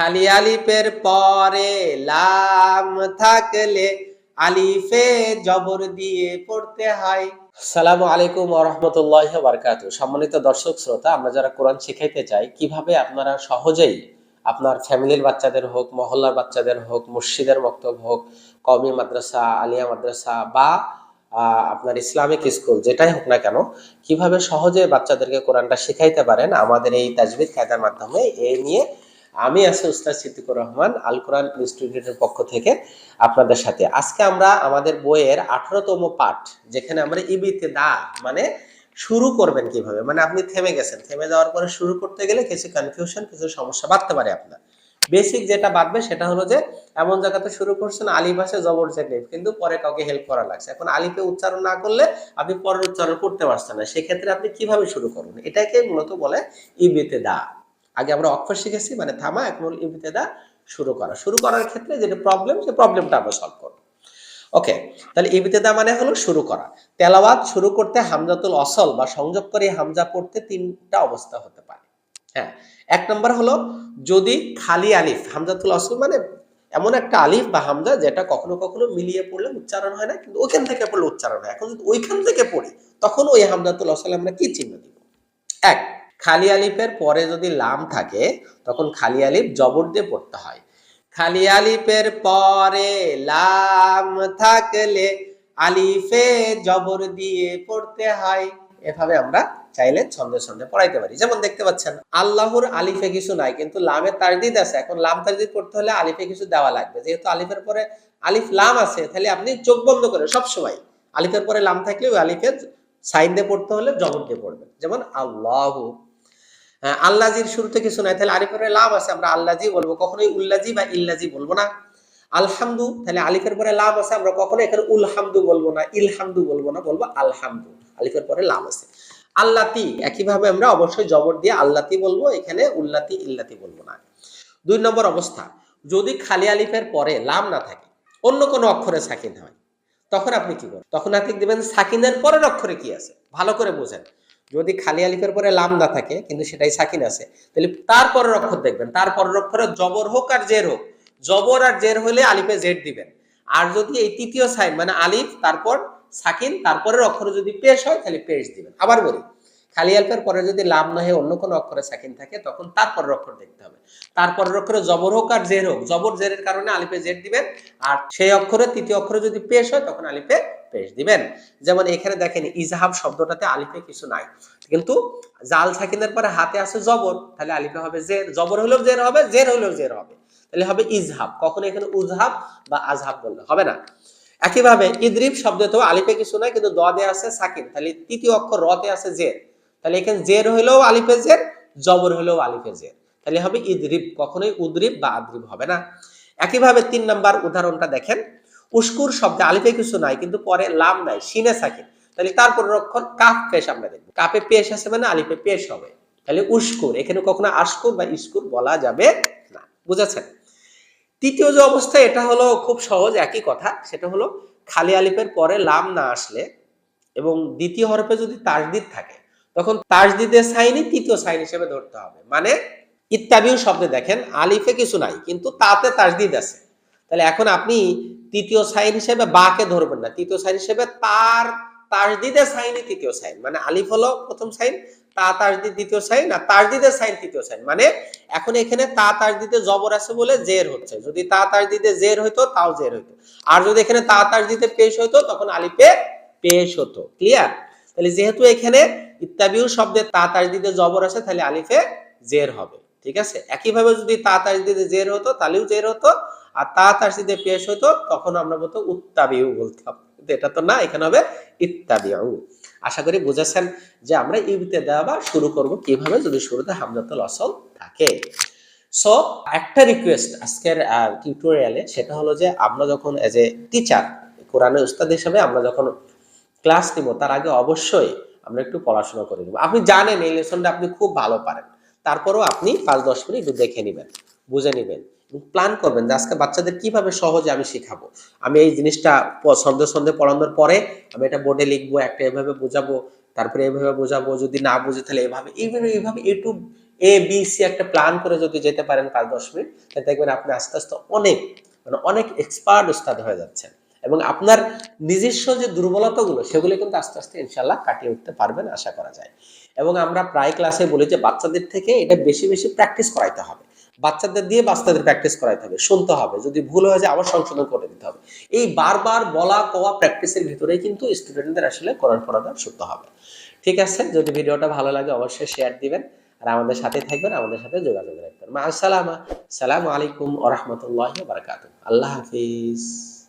খালি আলিফের পরে লাম থাকলে আলিফে জবর দিয়ে পড়তে হয়। সালামু আলাইকুম ওরহমতুল্লাহ বারকাতু। সম্মানিত দর্শক শ্রোতা, আমরা যারা কোরআন শিখাইতে চাই, কীভাবে আপনারা সহজেই আপনার ফ্যামিলির বাচ্চাদের হোক, মহল্লার বাচ্চাদের হোক, মসজিদের বক্তব্য হোক কমি মাদ্রাসা, আলিয়া মাদ্রাসা বা আপনার ইসলামিক স্কুল, যেটাই হোক না কেন, কীভাবে সহজে বাচ্চাদেরকে কোরআনটা শিখাইতে পারেন আমাদের এই তাজবিদ কায়দার মাধ্যমে এই নিয়ে আমি আছি উস্তাদ সিদ্দিকুর রহমান, আল কোরআন ইনস্টিটিউটের পক্ষ থেকে আপনাদের সাথে। আজকে আমরা আমাদের বইয়ের আঠারোতম পাঠ, যেখানে আমরা ইবিতে দা মানে শুরু করবেন কীভাবে? মানে আপনি থেমে গেছেন। থেমে যাওয়ার পরে শুরু করতে গেলে কিছু কনফিউশন কিছু সমস্যা বাড়তে পারে আপনার। বেসিক যেটা বাড়বে সেটা হলো যে, এমন জায়গাতে শুরু করছেন, আলিফ আসে, জবর জেনিফ কিন্তু পরে কাউকে হেল্প করা লাগছে। এখন আলিফে উচ্চারণ না করলে আপনি পরের উচ্চারণ করতে পারছেন না। সেক্ষেত্রে আপনি কীভাবে শুরু করবেন এটাকে মূলত বলে ইবিতে দা আগে আমরা অক্ষর শিখেছি মানে থামা, এখন হলো ইবিতে শুরু করা। শুরু করার ক্ষেত্রে যেটা প্রবলেম সেই প্রবলেমটা আমরা সলভ করব। ওকে তাহলে ইবিতেদা মানে হলো শুরু করা। তেলাওয়াত শুরু করতে হামজাতুল অসল বা সংযোগ করে হামজা পড়তে তিনটা অবস্থা হতে পারে। হ্যাঁ এক নম্বর হলো যদি খালি আলিফ, হামজাতুল অসল মানে এমন একটা আলিফ বা হামজা যেটা কখনো কখনো মিলিয়ে পড়লে উচ্চারণ হয় না, কিন্তু ওইখান থেকে পড়লে উচ্চারণ হয়। এখন যদি ওইখান থেকে পড়ি, তখন ওই হামজাতুল অসলে আমরা কি চিহ্ন দিব? এক খালি আলিফের পরে যদি লাম থাকে, তখন খালি আলিফ জবর দিয়ে পড়তে হয়। খালি আলিফের পরে লাম থাকলে আলিফে জবর দিয়ে পড়তে হয়। এভাবে আমরা চাইলে ছন্দে ছন্দে পড়াইতে পারি। যেমন দেখতে পাচ্ছেন, আল্লাহর আলিফে কিছু নাই, কিন্তু লামের তাজদিদ আছে। এখন লাম তাজদিদ পড়তে হলে আলিফে কিছু দেওয়া লাগবে। যেহেতু আলিফের পরে আলিফ লাম আছে, তাহলে আপনি চোখ বন্ধ করে সব সময় আলিফের পরে লাম থাকলে ওই আলিফের সাইন দিয়ে পড়তে হলে জবর দিয়ে পড়বেন। যেমন আল্লাহ আল্লাজির শুরুতে কিছু নাই তাহলে আলিফের লাম আছে, আমরা আল্লাজি বলব। কখনোই উল্লাজি বা ইল্লাজি বলব না। আলহামদু, তাহলে আলিফের পরে লাম আছে, আমরা কখনো এখানে উলহামদু বলব না, ইলহামদু বলব না, বলব আলহামদু। আলিফের পরে লাম আছে। আল্লাতি, একইভাবে আমরা অবশ্যই জবর দিয়ে আল্লাতি বলব, এখানে উল্লাতি, ইল্লাতি বলব না। দুই নম্বর অবস্থা, যদি খালি আলিফের পরে লাম না থাকে, অন্য কোনো অক্ষরে সাকিন হয়, তখন আপনি কি করবেন তখন আপনি দিবেন সাকিনের পরের অক্ষরে কি আছে? ভালো করে বোঝেন। যদি খালি আলিফের পরে লাম না থাকে, কিন্তু সেটাই সাকিন আছে। তাহলে তার পরের অক্ষর দেখবেন তার পরের অক্ষরে জবর হোক আর জের হোক। জবর আর জের হলে আলিফে জেড দিবেন। আর যদি এই তৃতীয় সাইন মানে আলিফ, তারপর সাকিন, তারপরের অক্ষরে যদি পেশ হয়, তাহলে পেশ দিবেন। আবার বলি খালি আলিফের পরে যদি লাম না হয়ে অন্য কোনো অক্ষরে সাকিন থাকে, তখন তারপরের অক্ষর দেখতে হবে। তারপরের অক্ষরে জবর হোক আর জের হোক, জবর জেরের কারণে আলিফে জেড দিবেন, আর সেই অক্ষরে তৃতীয় অক্ষরে যদি পেশ হয়, তখন আলিফে পেশ দিবেন। যেমন এখানে দেখেন, ইজাহাব শব্দটাতে আলিফে কিছু নাই। কিন্তু জাল সাকিনের পরে হাতে আছে জবর, তাহলে আলিফে হবে জের। জবর হলেও জের হবে, জের হলেও জের হবে। তাহলে হবে ইজহাব। কখনো এখানে উজহাব বা আজহাব বললে হবে না। একইভাবে ইদ্রিব শব্দতেও আলিফে কিছু নাই, কিন্তু দদে আছে সাকিন। তাহলে তৃতীয় অক্ষর রতে আছে জের। তাহলে এখানে জের হলেও আলিফে জের, জবর হলেও আলিফে জের। তাহলে হবে ইদ্রিব, কখনোই উদ্রিব বা আদ্রিব হবে না। একইভাবে তিন নাম্বার উদাহরণটা দেখেন, উস্কুর শব্দে আলিফে কিছু নাই, কিন্তু পরে লাম নাই, সিনে সাকিন তাহলে তার অক্ষর কাফ পেশ আমরা দেখব। কাপে পেশ আছে মানে আলিফে পেশ হবে। তাহলে উস্কুর, এখানে কখনো আশকুর বা ইস্কুর বলা যাবে না। বুঝেছেন? তৃতীয় যে অবস্থা, এটা হলো খুব সহজ একই কথা, সেটা হলো খালি আলিফের পরে লাম না আসলে এবং দ্বিতীয় হরফে যদি তাজদিদ থাকে তখন তাজদিদের সাইনই তৃতীয় সাইন হিসেবে ধরতে হবে। মানে ইত্যাবিও শব্দে দেখেন, আলিফে কিছু নাই, কিন্তু তাতে তাজদিদ আছে। তাহলে এখন আপনি তৃতীয় সাইন হিসেবে বাকে ধরবেন না। তৃতীয় সাইন হিসেবে তার তাজদিদের সাইনই তৃতীয় সাইন। মানে আলিফ হলো প্রথম সাইন, তা তাজদিদ দ্বিতীয় সাইন, আর তাজদিদের সাইন তৃতীয় সাইন। মানে এখন এখানে তা তাজদিদে জবর আছে বলে জের হচ্ছে। যদি তা তাজদিদে জের হইতো, তাও জের হইতো। আর যদি এখানে তা তাজদিদে পেশ হইতো, তখন আলিফে পেশ হতো। ক্লিয়ার? তাহলে যেহেতু এখানে ইত্যাবিউ শব্দে তা তাজদিদে জবর আছে, তাহলে আলিফে জের হবে, ঠিক আছে? একইভাবে যদি তা তাজদিদে জের হতো, তাহলেও জের হতো, আর তা তাজদিদে পেশ হতো তখন আমরা বলতো উত্তাবিউ বলতাম কিন্তু এটা তো না, এখানে হবে ইত্যাবিউ আশা করি বুঝেছেন যে আমরা ইবিতে দেওয়া শুরু করব কীভাবে যদি শুরুতে হামজাতুল অসল থাকে। সো একটা রিকোয়েস্ট আজকের টিউটোরিয়ালে সেটা হলো যে আমরা যখন এজ এ টিচার কোরআনের উস্তাদ হিসেবে আমরা যখন ক্লাস নিব, তার আগে অবশ্যই আমরা একটু পড়াশোনা করে নেব। আপনি জানেন এই লেসনটা আপনি খুব ভালো পারেন। তারপরেও আপনি পাঁচ, দশ মিনিট একটু দেখে নেবেন, বুঝে নেবেন প্ল্যান করবেন যে আজকে বাচ্চাদের কীভাবে সহজে আমি শেখাবো। আমি এই জিনিসটা সন্ধ্যে সন্ধ্যে পড়ানোর পরে আমি এটা বোর্ডে লিখব, একটা এভাবে বোঝাবো, তারপরে এভাবে বোঝাবো, যদি না বুঝে তাহলে এভাবে এইভাবে এইভাবে একটু এ বি সি একটা প্ল্যান করে যদি যেতে পারেন পাঁচ, দশ মিনিট, তাহলে দেখবেন আপনি আস্তে আস্তে অনেক মানে অনেক এক্সপার্ট উস্তাদ হয়ে যাচ্ছেন। এবং আপনার নিজস্ব যে দুর্বলতাগুলো, সেগুলো কিন্তু আস্তে আস্তে ইনশাল্লাহ কাটিয়ে উঠতে পারবেন আশা করা যায়। এবং আমরা প্রায় ক্লাসে বলি যে বাচ্চাদের থেকে এটা বেশি বেশি প্র্যাকটিস করাইতে হবে। বাচ্চাদের দিয়ে বাচ্চাদের প্র্যাকটিস করাইতে হবে, শুনতে হবে। যদি ভুল হয়ে যায়, আবার সংশোধন করে দিতে হবে। এই বারবার বলা কোয়া প্র্যাকটিসের ভিতরেই কিন্তু স্টুডেন্টদের আসলে কোরআন পড়াটা শুনতে হবে। ঠিক আছে? যদি ভিডিওটা ভালো লাগে, অবশ্যই শেয়ার দিবেন। আর আমাদের সাথে থাকবেন, আমাদের সাথে যোগাযোগ রাখবেন। মা। আসসালামা সালামু আলাইকুম ওয়া রাহমাতুল্লাহি ওয়া বারাকাতুহু। আল্লাহ হাফিজ।